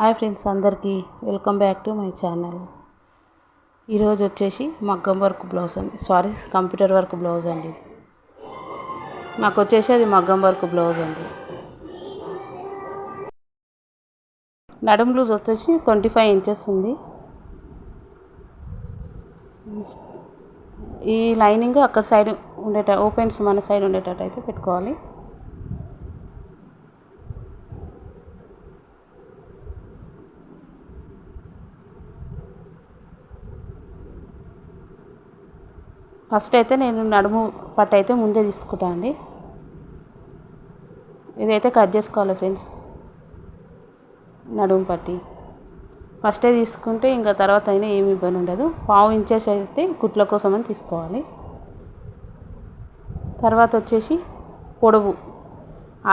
Hi friends అందరికీ welcome back to my channel. ఈరోజు వచ్చేసి మగ్గం వర్క్ బ్లౌజ్ అండి. సారీ కంప్యూటర్ వర్క్ బ్లౌజ్ అండి ఇది. నాకు వచ్చేసి అది మగ్గం వర్క్ బ్లౌజ్ అండి. నడుం లూజ్ వచ్చేసి ట్వంటీ ఫైవ్ ఇంచెస్ ఉంది. ఈ లైనింగ్ అక్కడ సైడ్ ఉండేట ఓపెన్స్ మన సైడ్ ఉండేటట్టు అయితే పెట్టుకోవాలి. ఫస్ట్ అయితే నేను నడుము పట్టు అయితే ముందే తీసుకుంటా అండి. ఇదైతే కట్ చేసుకోవాలి ఫ్రెండ్స్. నడుము పట్టి. ఫస్టే తీసుకుంటే ఇంకా తర్వాత అయినా ఏమి ఇబ్బంది ఉండదు. పావు ఇంచెస్ అయితే కుట్ల కోసం అని తీసుకోవాలి. తర్వాత వచ్చేసి పొడవు.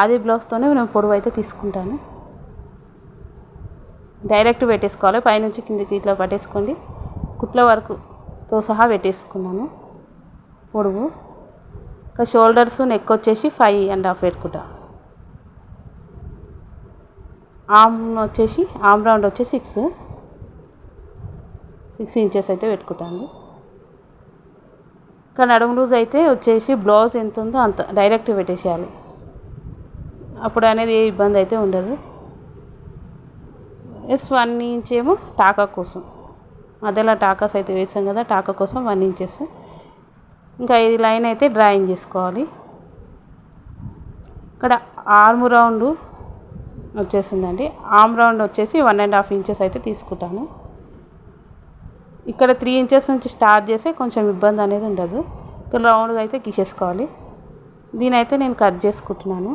ఆది బ్లౌజ్తోనే నేను పొడవు అయితే తీసుకుంటాను. డైరెక్ట్ పెట్టేసుకోవాలి. పైనుంచి కిందికి ఇట్లా పట్టేసుకోండి. కుట్ల వరకుతో సహా పెట్టేసుకున్నాను. పొడుగు. ఇంకా షోల్డర్స్ నెక్ వచ్చేసి ఫైవ్ అండ్ హాఫ్ పెట్టుకుంటా ఆమ్ వచ్చేసి ఆమ్ రౌండ్ వచ్చి సిక్స్ సిక్స్ ఇంచెస్ అయితే పెట్టుకుంటాను. ఇంకా నడుము లూజ్ అయితే వచ్చేసి బ్లౌజ్ ఎంత ఉందో అంత డైరెక్ట్ పెట్టేసేయాలి. అప్పుడు అనేది ఏ ఇబ్బంది అయితే ఉండదు. ఎస్ వన్ ఇంచ్ ఏమో టాకా కోసం. మధ్యలో టాకాస్ అయితే వేసాం కదా టాకా కోసం వన్ ఇంచెస్ ఇంకా ఇది లైన్ అయితే డ్రాయింగ్ చేసుకోవాలి. ఇక్కడ ఆర్మ్ రౌండ్ వచ్చేసిందండి. ఆర్మ్ రౌండ్ వచ్చేసి వన్ అండ్ హాఫ్ ఇంచెస్ అయితే తీసుకుంటాను. ఇక్కడ త్రీ ఇంచెస్ నుంచి స్టార్ట్ చేస్తే కొంచెం ఇబ్బంది అనేది ఉండదు. ఇక్కడ రౌండ్గా అయితే గీసేసుకోవాలి. దీని అయితే నేను కట్ చేసుకుంటున్నాను.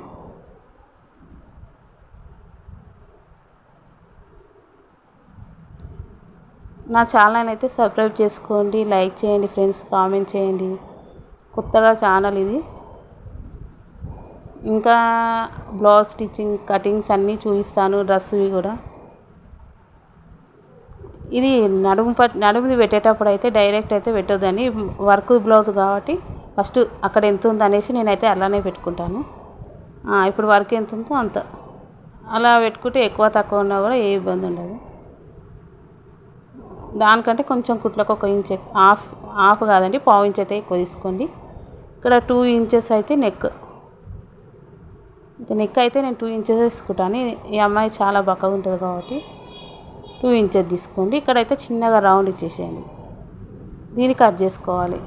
నా ఛానల్ అయితే సబ్స్క్రైబ్ చేసుకోండి లైక్ చేయండి ఫ్రెండ్స్ కామెంట్ చేయండి. కొత్తగా ఛానల్ ఇది. ఇంకా బ్లౌజ్ స్టిచ్చింగ్ కటింగ్స్ అన్నీ చూపిస్తాను డ్రెస్వి కూడా. ఇది నడుము పట్ నడుముది పెట్టేటప్పుడు అయితే డైరెక్ట్ అయితే పెట్టొద్దని వర్క్ బ్లౌజ్ కాబట్టి ఫస్ట్ అక్కడ ఎంత ఉంది అనేసి నేనైతే అలానే పెట్టుకుంటాను. ఇప్పుడు వర్క్ ఎంత ఉందో అంత. అలా పెట్టుకుంటే ఎక్కువ తక్కువ ఉన్నా కూడా ఏ ఇబ్బంది ఉండదు. దానికంటే కొంచెం కుట్లకు ఒక ఇంచ్ హాఫ్ హాఫ్ కాదండి పావు ఇంచ్ అయితే ఎక్కువ తీసుకోండి. ఇక్కడ టూ ఇంచెస్ అయితే నెక్. ఇంకా నెక్ అయితే నేను టూ ఇంచెస్ తీసుకుంటాను ఈ అమ్మాయి చాలా బక్కగా ఉంటుంది కాబట్టి టూ ఇంచెస్ తీసుకోండి. ఇక్కడైతే చిన్నగా రౌండ్ ఇచ్చేసేయండి. దీన్ని కట్ చేసుకోవాలి.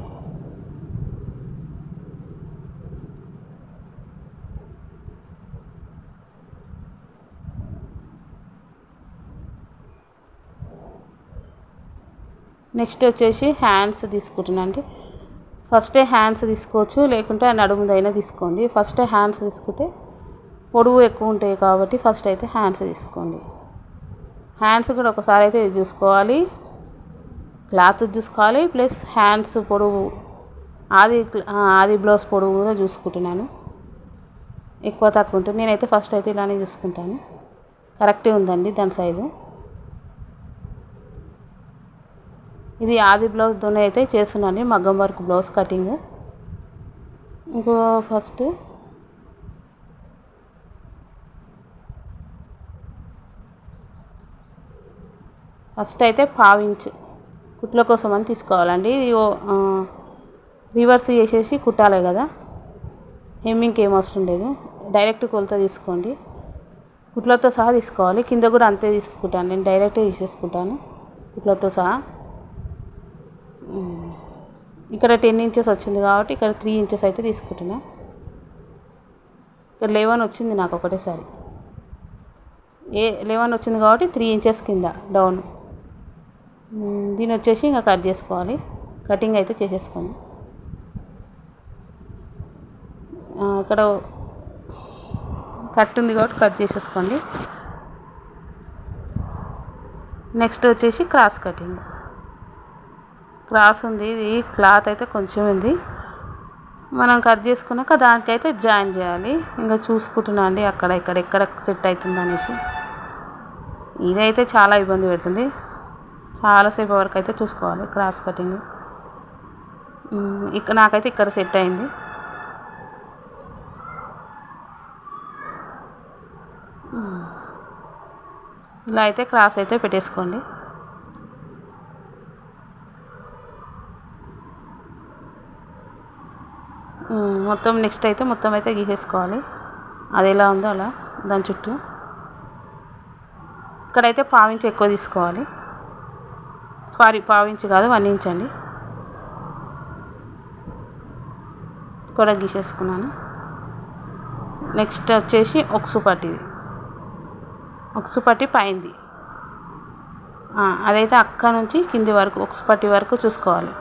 నెక్స్ట్ వచ్చేసి హ్యాండ్స్ తీసుకుంటున్నాను. అండి ఫస్టే హ్యాండ్స్ తీసుకోవచ్చు లేకుంటే నడుముదైనా తీసుకోండి. ఫస్ట్ హ్యాండ్స్ తీసుకుంటే పొడవు ఎక్కువ ఉంటాయి కాబట్టి ఫస్ట్ అయితే హ్యాండ్స్ తీసుకోండి. హ్యాండ్స్ కూడా ఒకసారి అయితే చూసుకోవాలి. క్లాత్ చూసుకోవాలి ప్లస్ హ్యాండ్స్ పొడవు ఆది ఆది బ్లౌజ్ పొడవు కూడా చూసుకుంటున్నాను. ఎక్కువ తక్కువ ఉంటుంది నేనైతే ఫస్ట్ అయితే ఇలానే చూసుకుంటాను. కరెక్టే ఉందండి దాని సైజు. ఇది ఆది బ్లౌజ్తోనే అయితే చేస్తున్నాను మగ్గం వర్క్ బ్లౌజ్ కటింగ్ ఇంకో ఫస్ట్ ఫస్ట్ అయితే పావించ్ కుట్ల కోసం అని తీసుకోవాలండి. రివర్స్ చేసేసి కుట్టాలి కదా. హెమ్మింగ్కి ఏం అవసరం లేదు. డైరెక్ట్ కొలత తీసుకోండి. కుట్లతో సహా తీసుకోవాలి. కింద కూడా అంతే తీసుకుంటాను. నేను డైరెక్ట్ తీసేసుకుంటాను. కుట్లతో సహా. ఇక్కడ టెన్ ఇంచెస్ వచ్చింది కాబట్టి ఇక్కడ త్రీ ఇంచెస్ అయితే తీసుకుంటున్నా. ఇక్కడ లెవెన్ వచ్చింది నాకు ఒకటేసారి. ఏ లెవెన్ వచ్చింది కాబట్టి త్రీ ఇంచెస్ కింద డౌన్. దీని వచ్చేసి ఇంకా కట్ చేసుకోవాలి. కటింగ్ అయితే చేసేసుకోండి ఇక్కడ కట్ ఉంది కాబట్టి కట్ చేసేసుకోండి. నెక్స్ట్ వచ్చేసి క్రాస్ కటింగ్. క్రాస్ ఉంది ఇది క్లాత్ అయితే కొంచెం ఉంది మనం కట్ చేసుకున్నాక దానికైతే జాయిన్ చేయాలి. ఇంకా చూసుకుంటున్నా అండి అక్కడ ఇక్కడ ఎక్కడ సెట్ అవుతుంది అనేసి ఇదైతే చాలా ఇబ్బంది పెడుతుంది. చాలాసేపు వరకు అయితే చూసుకోవాలి క్రాస్ కటింగ్. ఇక్కడ నాకైతే ఇక్కడ సెట్ అయింది. ఇలా అయితే క్రాస్ అయితే పెట్టేసుకోండి. మొత్తం నెక్స్ట్ అయితే మొత్తం అయితే గీసేసుకోవాలి. అది ఎలా ఉందో అలా దాని చుట్టూ. ఇక్కడైతే పావించి ఎక్కువ తీసుకోవాలి. సారీ పావించి కాదు వన్ ఇంచ్ అండి. కూడా గీసేసుకున్నాను. నెక్స్ట్ వచ్చేసి ఒక్సు పట్టిది. ఒక్సు పట్టి పైంది. అదైతే అక్క నుంచి కింది వరకు ఒక్సు పట్టి వరకు చూసుకోవాలి.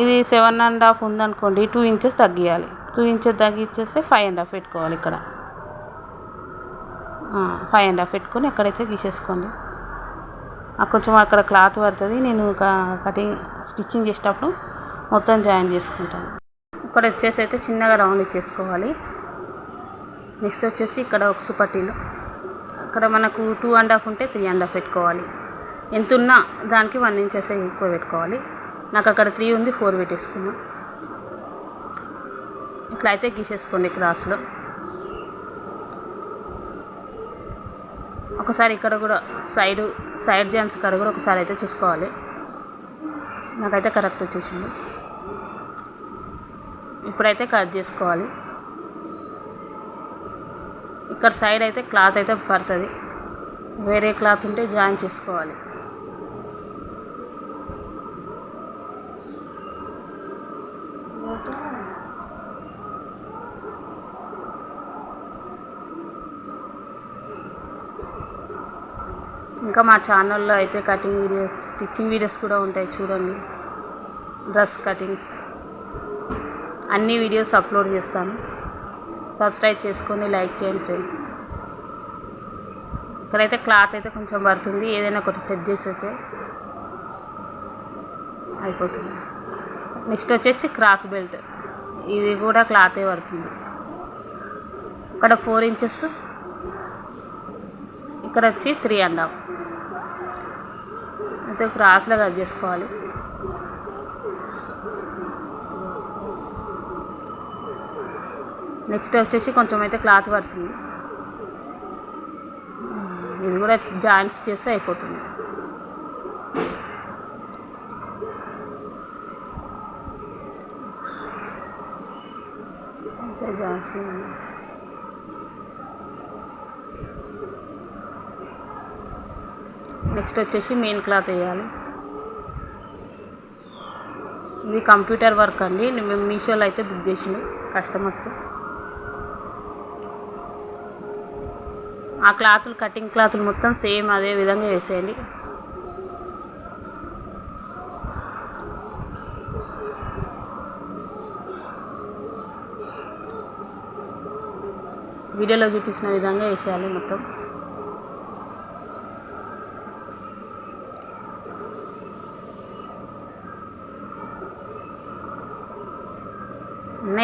ఇది సెవెన్ అండ్ హాఫ్ ఉందనుకోండి టూ ఇంచెస్ తగ్గియాలి. టూ ఇంచెస్ తగ్గించేస్తే ఫైవ్ అండ్ హాఫ్ పెట్టుకోవాలి ఇక్కడ. ఫైవ్ అండ్ హాఫ్ పెట్టుకొని ఎక్కడైతే గీసేసుకోండి. కొంచెం అక్కడ క్లాత్ పడుతుంది నేను కటింగ్ స్టిచ్చింగ్ చేసేటప్పుడు మొత్తం జాయిన్ చేసుకుంటాను. ఇక్కడ వచ్చేసి అయితే చిన్నగా రౌండ్ ఇచ్చేసుకోవాలి. నెక్స్ట్ వచ్చేసి ఇక్కడ ఒక పట్టీలు అక్కడ మనకు టూ అండ్ హాఫ్ ఉంటే త్రీ అండ్ హాఫ్ పెట్టుకోవాలి. ఎంత ఉన్నా దానికి వన్ ఇంచెస్ ఎక్కువ పెట్టుకోవాలి. నాకు అక్కడ త్రీ ఉంది ఫోర్ పెట్టేసుకున్నా. ఇట్లా అయితే గీసేసుకోండి క్రాస్లో ఒకసారి ఇక్కడ కూడా సైడ్ సైడ్ జాయింట్స్ కాడ కూడా ఒకసారి అయితే చూసుకోవాలి. నాకైతే కరెక్ట్ వచ్చేసింది. ఇప్పుడైతే కట్ చేసుకోవాలి. ఇక్కడ సైడ్ అయితే క్లాత్ అయితే పడుతుంది. వేరే క్లాత్ ఉంటే జాయిన్ చేసుకోవాలి. ఇంకా మా ఛానల్లో అయితే కటింగ్ వీడియోస్ స్టిచ్చింగ్ వీడియోస్ కూడా ఉంటాయి చూడండి. డ్రెస్ కటింగ్స్ అన్ని వీడియోస్ అప్లోడ్ చేస్తాను. సబ్స్క్రైబ్ చేసుకొని లైక్ చేయండి ఫ్రెండ్స్ ఇక్కడైతే క్లాత్ అయితే కొంచెం పడుతుంది. ఏదైనా ఒకటి సెట్ చేసేస్తే అయిపోతుంది. నెక్స్ట్ వచ్చేసి క్రాస్ బెల్ట్. ఇది కూడా క్లాతే పడుతుంది. ఇక్కడ ఫోర్ ఇంచెస్. ఇక్కడ వచ్చి త్రీ అండ్ హాఫ్. అయితే క్రాస్లో కట్ చేసుకోవాలి. నెక్స్ట్ వచ్చేసి కొంచెం అయితే క్లాత్ పడుతుంది. ఇది కూడా జాయింట్స్ చేస్తే అయిపోతుంది. అంతే నెక్స్ట్ వచ్చేసి మెయిన్ క్లాత్ వేయాలి. ఇది కంప్యూటర్ వర్క్ అండి. మేము మీషోలో అయితే బుక్ చేసినాం కస్టమర్స్ ఆ క్లాతులు కటింగ్ క్లాతులు మొత్తం సేమ్ అదే విధంగా వేసేయండి వీడియోలో చూపించిన విధంగా వేసేయాలి మొత్తం.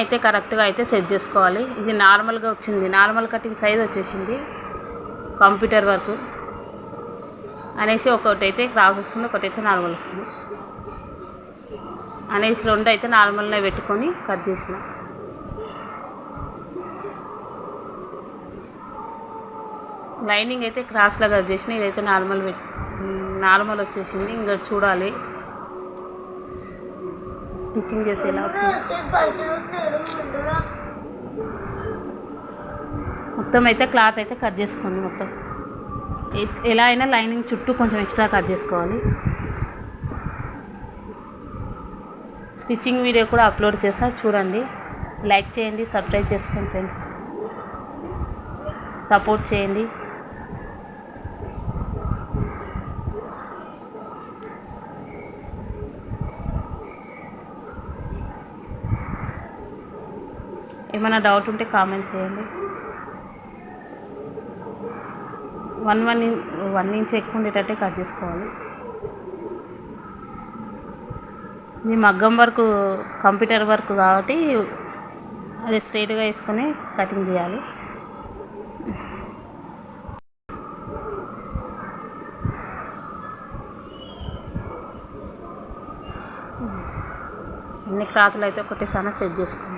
అయితే కరెక్ట్గా అయితే సెట్ చేసుకోవాలి. ఇది నార్మల్గా వచ్చింది. నార్మల్ కటింగ్ సైజ్ వచ్చేసింది కంప్యూటర్ వర్క్. అనేసి ఒకటి అయితే క్రాస్ వస్తుంది ఒకటి అయితే నార్మల్ వస్తుంది. అనేసి రెండు అయితే నార్మల్నే పెట్టుకొని కట్ చేసినాం. లైనింగ్ అయితే క్రాస్ కట్ చేసిన ఇదైతే నార్మల్ నార్మల్ వచ్చేసింది. ఇంకా చూడాలి. స్టిచ్చింగ్ చేసి ఎలా వస్తుంది. మొత్తం అయితే క్లాత్ అయితే కట్ చేసుకోండి మొత్తం. ఎలా అయినా లైనింగ్ చుట్టూ కొంచెం ఎక్స్ట్రా కట్ చేసుకోవాలి. స్టిచ్చింగ్ వీడియో కూడా అప్లోడ్ చేస్తా చూడండి. లైక్ చేయండి సబ్స్క్రైబ్ చేసుకోండి ఫ్రెండ్స్. సపోర్ట్ చేయండి. ఏమైనా డౌట్ ఉంటే కామెంట్ చేయండి. వన్ వన్ వన్ ఇంచ్ ఎక్కువ ఉండేటట్టే కట్ చేసుకోవాలి. ఇది మగ్గం వర్క్ కంప్యూటర్ వర్క్ కాబట్టి అది స్ట్రైట్గా వేసుకొని కటింగ్ చేయాలి. అన్ని క్లాతులు అయితే ఒకటేసారి సెట్ చేసుకోండి